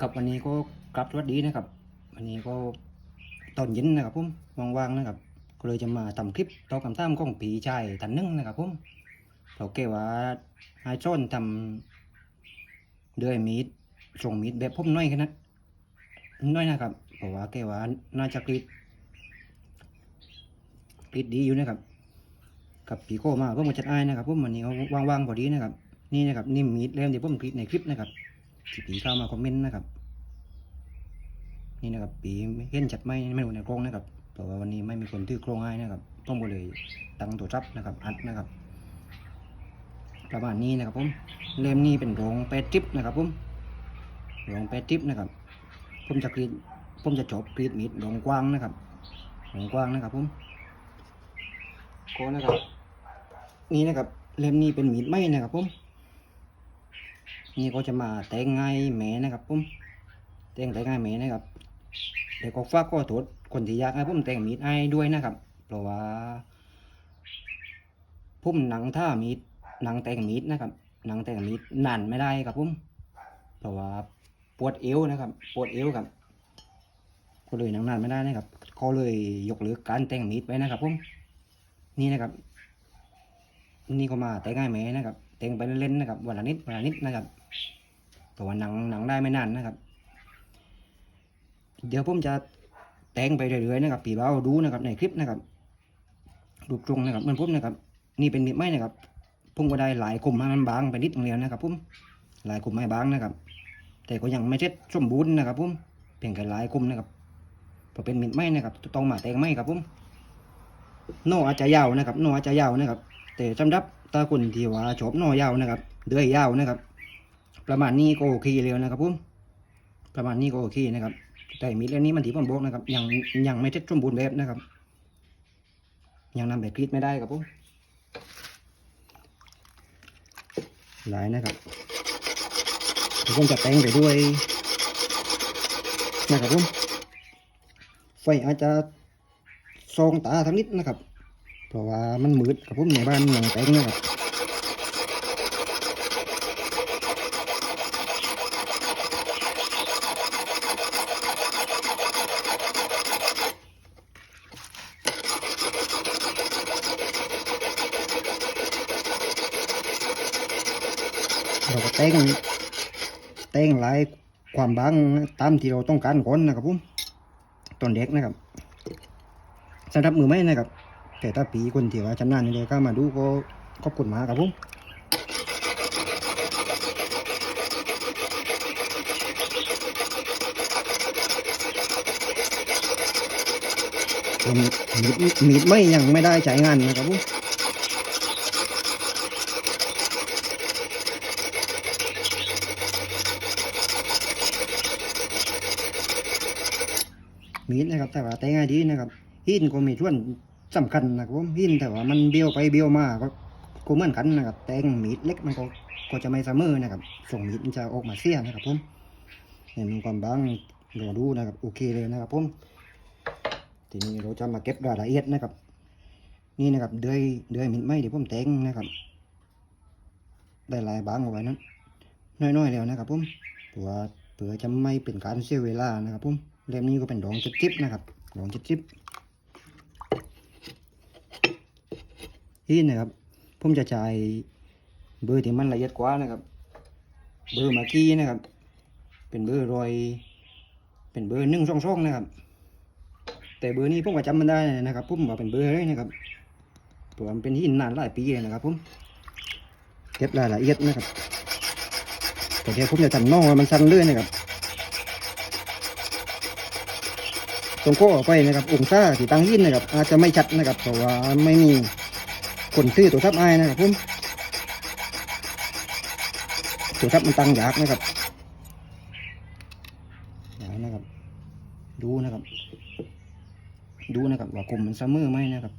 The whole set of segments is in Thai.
กับวันนี้ก็กลับสวัสดีนะครับ วันนี้ก็ตอนเย็นนะครับผมว่างๆนะครับ ก็เลยจะมาทำคลิปตอบคำถามของผีชายทันหนึงนะครับผมเราแกว่าไฮโซนทำด้วยมีดส่งมีดแบบผมน้อยแค่นั้นน้อยนะครับเพราะว่าแกว่าน่าจะกรีดกรีดดีอยู่นะครับกับผีโคมาผมมาจัดไอ้ายนะครับผมวันนี้เขาว่างๆพอดีนะครับ นี่นะครับนี่มีดเล่มที่ผมกรีดในคลิปนะครับ ที่ผีเข้ามาคอมเมนต์นะครับ นี่นะครับ ปีเห็นจัดไม่ไม่รู้ในกล้องนะครับเพราะว่าวันนี้ไม่มีคนถือกล้องให้นะครับ ต้องก็เลยตั้งตัวจับนะครับ อัดนะครับ ประมาณนี้นะครับผมเล่มนี้เป็นโรงแปดจิบนะครับผมโรงแปดจิบนะครับ ผมจะกรีดผมจะจบกรีดมีดโรงกว้างนะครับโรงกว้างนะครับผมโกนะครับ นี่นะครับเล่มนี้เป็นมีดไม้นะครับผม นี่ก็จะมาแต่งไงแหมนะครับผมแต่งแต่งให้แม่นะครับเดี๋ยวก็ฝากก็โทษคนที่อยากให้ผมแต่งมีดให้ด้วยนะครับ เพราะว่าผมหนังท่ามีดหนังแต่งมีดนะครับหนังแต่งมีดนานไม่ได้ครับผมเพราะว่าปวดเอวนะครับ ปวดเอวครับก็เลยหนังนานไม่ได้นะครับก็เลยยกเลิกการแต่งมีดไว้นะครับผมนี่นะครับ นี่ก็มาแต่งให้แม่นะครับแต่งไปเล่นๆนะครับวันละนิดวันละนิดนะครับ เพราะว่าหนังหนังได้ไม่นานนะครับ เดี๋ยวผมจะแต่งไปเรื่อยๆนะครับปีเบาดูนะครับในคลิปนะครับรูปตรงนะครับเหมันผมนะครับ นี่เป็นมีดไม้นะครับผมก็ได้หลายกลุ่มมันบางไปนิดนึงแล้วนะครับผมหลายกลุ่มให้บางนะครับ แต่ก็ยังไม่เสร็จสมบูรณ์นะครับผมเพียงแค่หลายกลุ่มนะครับพอเป็นมีดไม้นะครับต้องมาแต่งไม้ครับผมโนอาจจะยาวนะครับโนอาจจะยาวนะครับ แต่สำหรับตาคนที่ว่าชอบโนยาวนะครับ เดือยยาวนะครับ ประมาณนี้ก็โอเคเลยนะครับผมประมาณนี้ก็โอเคนะครับ แต่มีดเล่มนี้มันที่ผมบกนะครับ ยังยังไม่เสร็จสมบูรณ์แบบนะครับ ยังนำแบบกรีดไม่ได้ครับผมหลายนะครับผมจะแต่งไปด้วยนะครับผมไฟอาจจะส่องตาทั้งนิดนะครับ เพราะว่ามันมืดครับผมในบ้านยังแต่งนะครับ แต่งแต่งลายความบางตามที่เราต้องการก่อนนะครับผมตอนเด็กนะครับสำหรับมือไม่นะครับ แต่ถ้าปีคนที่ว่าชำนาญเลยก็มาดูก็ขอบคุณมากครับผมผมมีดมีดไม่ยังไม่ได้ใช้งานนะครับผม มีดนะครับแต่ว่าแต่ง่ายดีนะครับหินก็มีส่วนสำคัญนะครับผมหินแต่ว่ามันเบี้ยวไปเบี้ยวมาก็ก็เหมือนกันนะครับ แต่งมีดเล็กมันก็ก็จะไม่เสมอนะครับ ส่งมีดมันจะออกมาเสียนะครับผมเนี่มีความบางเราดูนะครับโอเคเลยนะครับผมทีนี้เราจะมาเก็บรายละเอียดนะครับ นี่นะครับเดือยเดือยมีดไม้ที่ผมแต่งนะครับ ได้หลายบางเอาไว้นั้นน้อยๆแล้วนะครับผมเพื่อเพื่อจะไม่เป็นการเสียเวลานะครับผม เล่มนี้ก็เป็นดองจิ๊บๆนะครับดองจิ๊บๆนี่นะครับ ผมจะจ่ายเบอร์ที่มันละเอียดกว่านะครับ เบอร์เมื่อกี้นะครับ เป็นเบอร์รอย เป็นเบอร์หนึ่งสองสองนะครับ แต่เบอร์นี้ผมก็จำมันได้นะครับผมว่าเป็นเบอร์อะไรนะครับตัวมันเป็นหินนานหลายปีเลยนะครับผมเก็บรายละเอียดนะครับแต่เดี๋ยวผมจะทำน่องมันสั้นเรื่อยนะครับ ตรงโค้ออกไปนะครับองศาที่ตั้งยินนะครับ อาจจะไม่ชัดนะครับเพราะว่าไม่มีคนซื้อตัวทับไอ้นะครับผมตัวทับมันตั้งยากนะครับนะครับ ดูนะครับ ดูนะครับว่ากลุ่มมันเสมอไหมนะครับ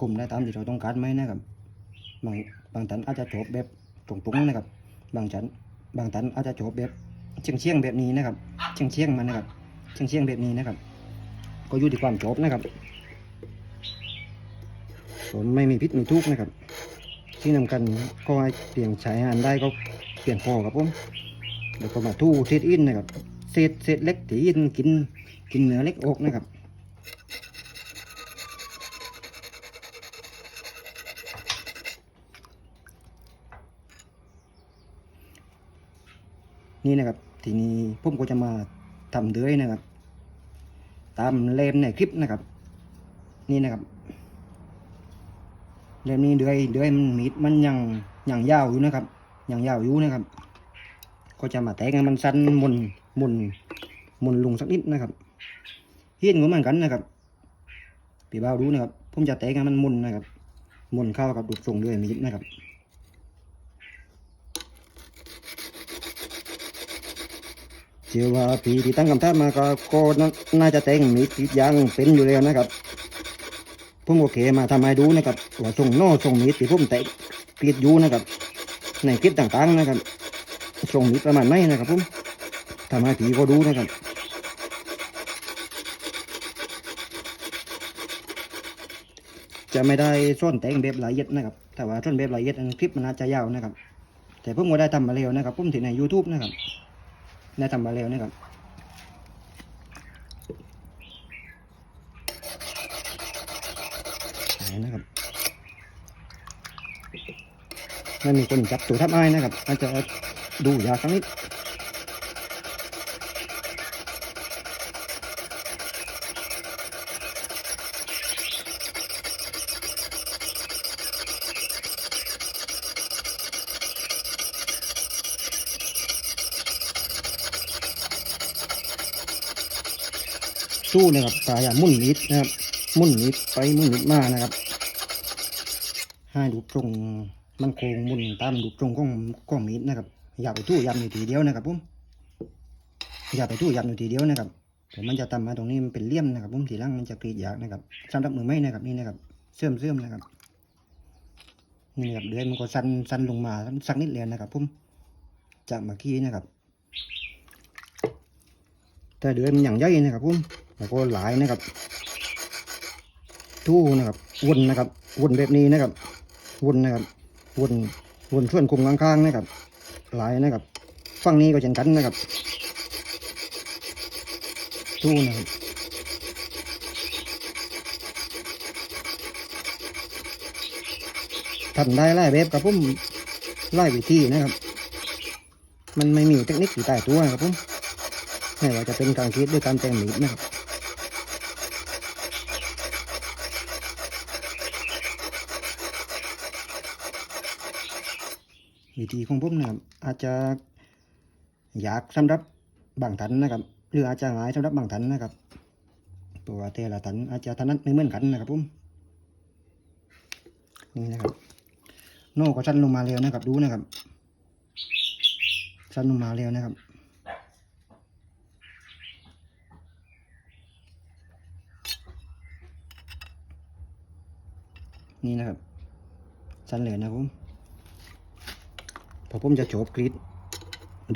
กลุ่มได้ตามที่เราต้องการไหมนะครับบางบางตันอาจจะจบแบบตรงๆนะครับ บางชันบางตันอาจจะจบแบบเชียงเชียงแบบนี้นะครับ เชียงเชียงมันนะครับ เชียงเชียงๆแบบนี้นะครับ ก็อยู่ที่ความจบนะครับผมไม่มีพิษมีทุกนะครับ ที่นำกันก็ให้เปลี่ยนใช้งานได้ก็เปลี่ยนพอครับผมแล้วก็มาทู่เศษอินนะครับเศษเศษเล็กที่อินกินกินเนื้อเล็กอกนะครับนี่นะครับ ทีนี้ผมก็จะมา ทำเดือยนะครับ ตามเล่มในคลิปนะครับ นี่นะครับเล่มนี้เดือยเดือยมันมีดมันยังยังยาวอยู่นะครับยังยาวอยู่นะครับ ก็จะมาแตกมันสั้นมุนมุนมุนลงสักนิดนะครับเฮียนก็เหมือนกันนะครับพี่บ่าวรู้นะครับผมจะแตกมันมุนนะครับมุนเข้ากับดูดทรงด้วยมีดนะครับ ชื่อว่าปีที่ตั้งคำถามมาก็ก็น่าจะแต่งมีดกรีดยางเป็นอยู่แล้วนะครับผมโอเคมาทำให้ดูนะครับว่าส่งโน่ส่งมีดที่ผมแต่งกรีดอยู่นะครับ ในคลิปต่างๆนะครับส่งมีดประมาณไหนนะครับผมทำให้ผีก็ดูนะครับจะไม่ได้ส้นแต่งแบบละเอียดนะครับ แต่ว่าส้นแบบละเอียดอันคลิปมันอาจจะยาวนะครับ แต่ผมก็ได้ทำมาแล้วนะครับผมที่ใน YouTube นะครับ ได้ทำมาแล้วนี่ครับนะครับนั่นมีคนจับตัวทับไอ้ายนะครับอาจจะดูยากสักนิด สู้นะครับสายอย่ามุ่นนิดนะครับ มุ่นนิดไปมุ่นนิดมากนะครับให้ดูตรงมันโค้งมุ่นตามดูตรงของของมีดนะครับ อย่าไปทู่ยำอยู่ทีเดียวนะครับผมอย่าไปทู่ยำอยู่ทีเดียวนะครับเดี๋ยวมันจะทำมาตรงนี้มันเป็นเลี่ยมนะครับผมทีหลังมันจะกรีดยากนะครับสำหรับมือไม่นะครับนี่นะครับเสื่อมเสื่อมนะครับนี่นะครับเดือยมันก็สั้นสั้นลงมาสักนิดเลยนะครับผมจากเมื่อกี้นะครับ แต่เดือยมันอย่างย่อยนะครับผมแล้วก็หลายนะครับทู่นะครับวนนะครับวนแบบนี้นะครับวนนะครับวนวนส่วนคุมข้างๆนะครับ หลายนะครับฝั่งนี้ก็เช่นกันนะครับทู่นะครับทำได้หลายแบบครับผมหลายวิธีนะครับ มันไม่มีเทคนิคที่ตายตัวครับผม ไม่ว่าจะเป็นการคิดด้วยการแต่งหมีนะครับวิธีของผมนะครับอาจจะอยากสำหรับบางท่านนะครับ หรืออาจจะหายสำหรับบางท่านนะครับ ตัวาแต่ละท่านอาจจะถนัดไม่เหมือนกันนะครับผมนี่นะครับโน่ก็สั้นลงมาเร็วนะครับ ดูนะครับสั้นลงมาเร็วนะครับ นี่นะครับ สั้นเลยนะครับผมพอผมจะโฉบกรีด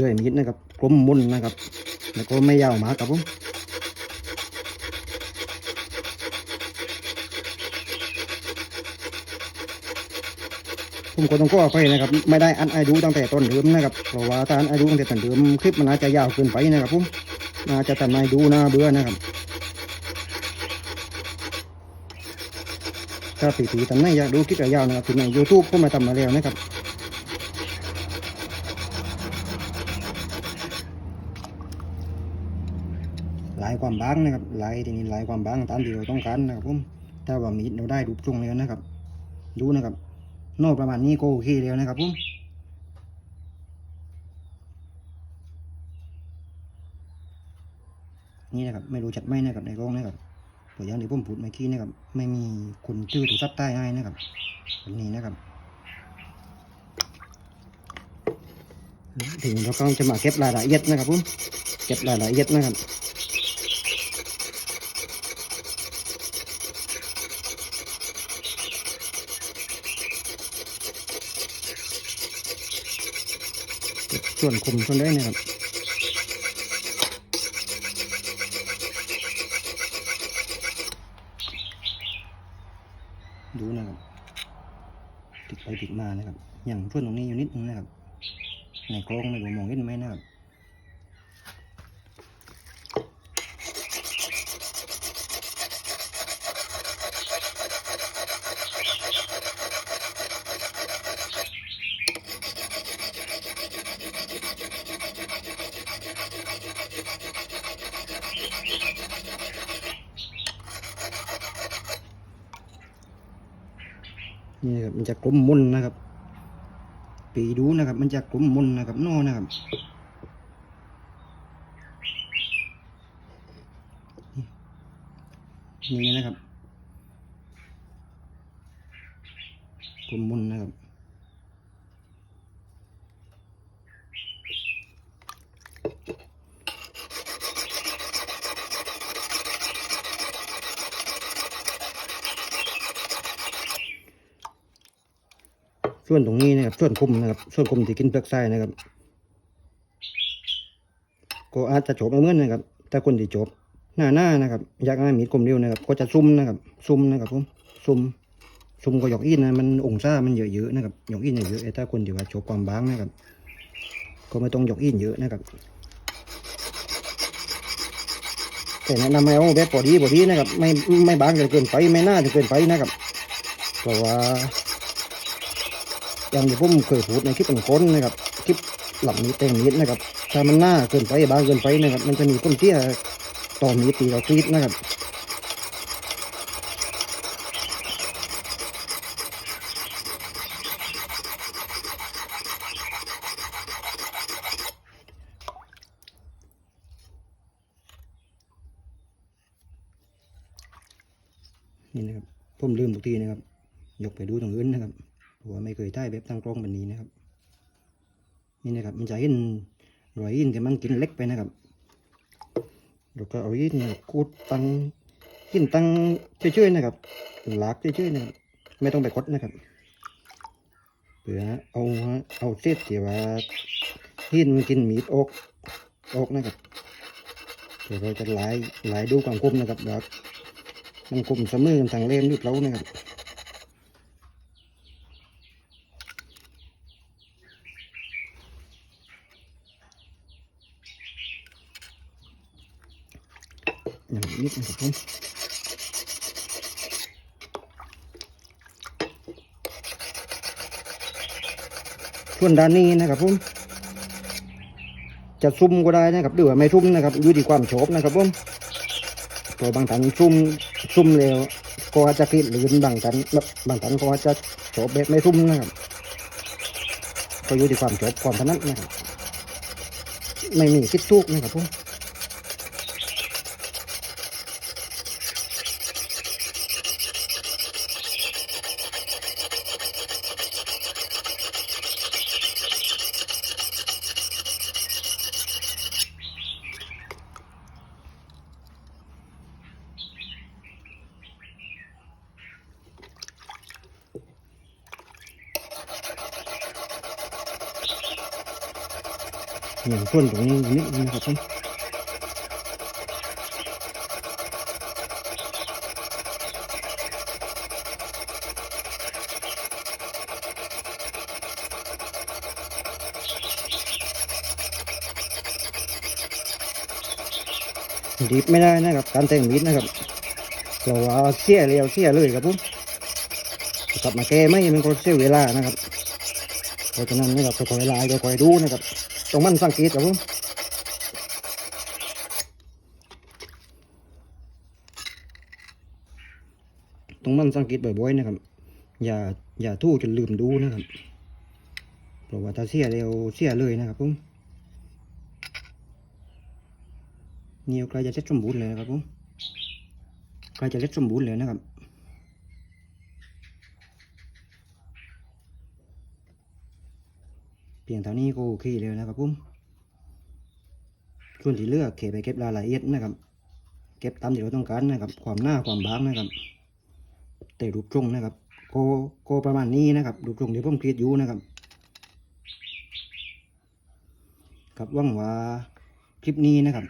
ด้วยมีดนะครับกลมมุนนะครับ แล้วก็ไม่ยาวมากครับผมผมก็ต้องก็ไปนะครับ ไม่ได้อันไอดูตั้งแต่ต้นเดิมนะครับเพราะว่าถ้าอันไอดูตั้งแต่ต้นเดิมคลิปมันอาจจะยาวเกินไปนะครับผมอาจจะทำให้ดูน่าเบื่อนะครับ ถ้าผีๆทำไมอยากดูคลิปยาวนะครับที่ในยูทูบผมมาทำมาแล้วนะครับลายความบางนะครับลายที่นี่ลายความบางตามที่เราต้องการนะครับผมถ้าว่ามีเราได้รูปทรงแล้วนะครับ ดูนะครับโน่ประมาณนี้ก็โอเคแล้วนะครับผมนี่นะครับไม่รู้จัดไหมนะครับในกล้องนะครับ ตัวอย่างที่ผมพูดเมื่อกี้นะครับ ไม่มีคุณชื่อถูกซับใต้ให้นะครับแบบนี้นะครับถึงเราก็จะมาเก็บรายละเอียดนะครับผมเก็บรายละเอียดนะครับส่วนคุมส่วนได้นะครับ ดูนะครับ ติดไปติดมานะครับอย่างส่วนตรงนี้อยู่นิดนึงนะครับในกล้องไม่รู้มองเห็นไหมนะครับ นี่นะครับมันจะก ลมมุนนะครับปีดูนะครับ มันจะกลมมุนนะครับนอนะครับนี่นะครับกลมมุนนะครับ ส่วนตรงนี้นะครับ ส่วนคุมนะครับส่วนคุมที่กินเปลือกไส้นะครับก็อาจจะจบไม่เหมือนนะครับ แต่คนที่จบหน้าหน้านะครับอยากให้มีดคมเดียวนะครับ ก็จะซุ่มนะครับซุ่มนะครับผมซุ่มซุ่มก็หยอกอินนะมันองศามันเยอะๆนะครับหยอกอินเยอะๆไอ้ถ้าคนที่ว่าจบความบางนะครับ ก็ไม่ต้องหยอกอินเยอะนะครับแต่แนะนำให้เอาแบบพอดีพอดีนะครับ ไม่ไม่บางจนเกินไปไม่หน้าจนเกินไปนะครับเพราะว่า อย่างที่ผมเคยพูดในคลิปเป็นคนนะครับคลิปหลังนี้แต่งมีดนะครับถ้ามันหน้าเกินไปบางเกินไปนะครับ มันจะมีต้นเตี้ยต่อมีดตีเรากรีดนะครับนี่นะครับผมลืมทุกทีนะครับ ยกไปดูตรงอื่นนะครับ ว่าไม่เคยได้แบบตั้งกล้องแบบนี้นะครับ นี่นะครับ มันจะเห็นรอยยินแต่มันกินเล็กไปนะครับแล้วก็เอายินเนี่ยคูดตังยินตังเฉยๆนะครับหลากเฉยๆนะครับไม่ต้องไปกดนะครับเพื่อเอาเอาเศษที่ว่าหินกินมีดอกอกนะครับเดี๋ยวเราจะไล่ไล่ดูความคมนะครับว่ามันคมเสมอกันทางเล่มหรือเปล่านะครับ อย่าง นิดนะครับผมส่วนด้านนี้นะครับผมจะซุ่มก็ได้นะครับหรือว่าไม่ซุ่มนะครับอยู่ที่ความชอบนะครับผมตัวบางท่านซุ่มซุ่มแล้วก็อาจจะคิดหรือบางท่านบางท่านก็อาจจะชอบแบบไม่ซุ่มนะครับก็อยู่ที่ความชอบความถนัดนะครับไม่มีคิดทุกนะครับผม อย่างส่วนตรงนี้นิดนึงนะครับผมดีบไม่ได้นะครับการแต่งมีดนะครับเราว่าเสียเร็วเสียเลยครับผมกลับมาแก้ไม่มันก็เสียเวลานะครับเพราะฉะนั้นนะครับคอยลายคอยดูนะครับ ต้องมันสังเกตครับผมต้องมันสังเกตบ่อยๆนะครับ อย่าอย่าทู่จนลืมดูนะครับเพราะว่าถ้าเสียเร็วเสียเลยนะครับผมนี่ใกล้จะเสร็จสมบูรณ์เลยนะครับผมใกล้จะเสร็จสมบูรณ์เลยนะครับ พียงเท่านี้ก็โอเคเลยนะครับผมส่วนที่เลือกเก็บไปเก็บรายละเอียดนะครับ เก็บตามที่เราต้องการนะครับ ความหน้าความบางนะครับ แต่รูปทรงนะครับโกโกประมาณนี้นะครับ รูปทรงที่ผมคิดอยู่นะครับครับหวังว่าคลิปนี้นะครับ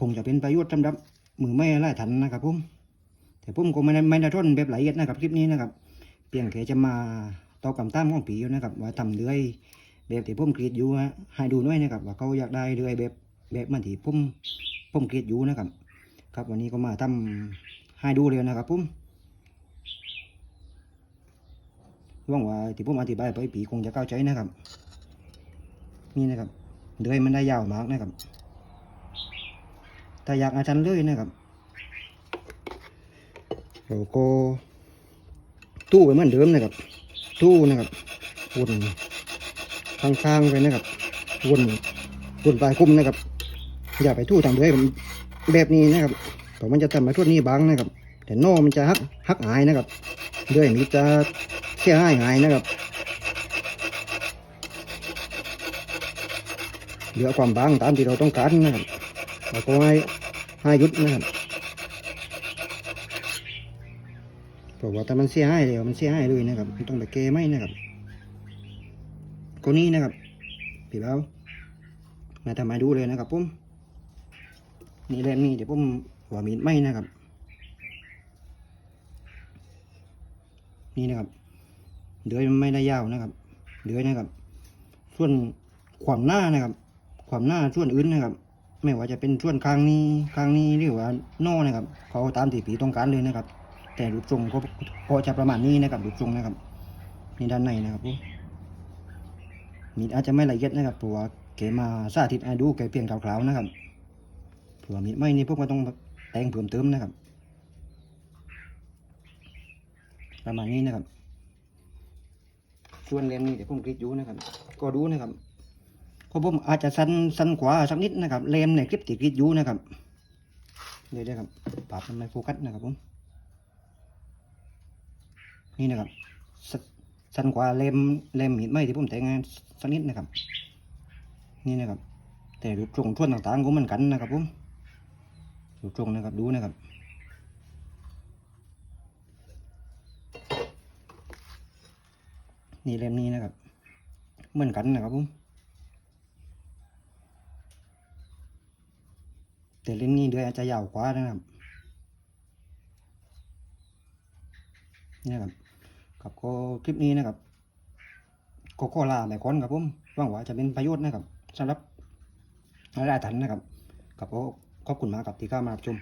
คงจะเป็นประโยชน์สำหรับมือไม่ไล่ทันนะครับผมแต่ผมก็ไม่ได้ไม่ได้ทนแบบละเอียดนะครับ คลิปนี้นะครับ เพียงแค่จะมาตอบคำตามของผีอยู่นะครับ ว่าทำเรื่อย แบบที่ผมกรีดอยู่ฮะให้ดูหน่อยนะครับว่าเขาอยากได้เรื่อยแบบแบบมันที่ผมผมกรีดอยู่นะครับ ครับวันนี้ก็มาทำให้ดูเลยนะครับผมหวังว่าที่ผมอธิบายไปปีคงจะเข้าใจนะครับ นี่นะครับเดือยมันได้ยาวมากนะครับแต่อยากอาจารย์เลยนะครับเราก็ตู้ไปเหมือนเดิมนะครับ ตู้นะครับวน ข้างๆไปนะครับวนวนปลายคุ้มนะครับ อย่าไปทู่ทางเดือยแบบนี้นะครับเพราะมันจะทำให้ทุ่นนี้บางนะครับ แต่นอมันจะหักหักหายนะครับเดือยนี้จะเสียหายหายนะครับเหลือความบางตามที่เราต้องการนะครับเราก็ให้ให้ยุดนะครับเพราะว่าถ้ามันเสียหายเดียวมันเสียหายเลยนะครับมันต้องไปเกไหมนะครับ ก็นี้นะครับพี่เบ้ามาทำมาดูเลยนะครับผมนี่เล่มนี้เดี๋ยวผมหัวมีดไหมนะครับ นี่นะครับเดือยมันไม่ได้ยาวนะครับเดือยนะครับ ส่วนความหน้านะครับ ความหน้าส่วนอื่นนะครับ ไม่ว่าจะเป็นส่วนข้างนี้ข้างนี้หรือว่านอนะครับ เขาตามที่ผีต้องการเลยนะครับ แต่รูปทรงก็ก็จะประมาณนี้นะครับรูปทรงนะครับนี่ด้านในนะครับผ มีดอาจจะไม่ละเอียดนะครับเพราะว่าเกมาสาธิตให้ดูแกเพียงคร่าวๆนะครับเผื่อมีดไม่นี่พวกมันต้องแต่งเพิ่มเติมนะครับ ประมาณนี้นะครับส่วนเล่มนี้เดี๋ยวผมกรีดอยู่นะครับ ก็ดูนะครับก็ผมอาจจะสั้นสั้นกว่าสักนิดนะครับ เล่มในคลิปที่กรีดอยู่นะครับเดี๋ยวนะครับปรับมันไมโฟกัสนะครับผมนี่นะครับ สั้นกว่าเล่มเล่มมีดไม่ที่ผมแต่งงานสักนิดนะครับ นี่นะครับ แต่รูปทรงท่วนต่างๆก็เหมือนกันนะครับผมรูปทรงนะครับดูนะครับนี่เล่มนี้นะครับ เหมือนกันนะครับผมแต่เล่มนี้ด้วยอาจจะยาวกว่านะครับนี่ครับ กับก็คลิปนี้นะครับก็ขอลาไปก่อนครับผมหวังว่าจะเป็นประโยชน์นะครับสำหรับหลายๆท่านนะครับกับก็ขอบคุณมากครับที่เข้ามารับชม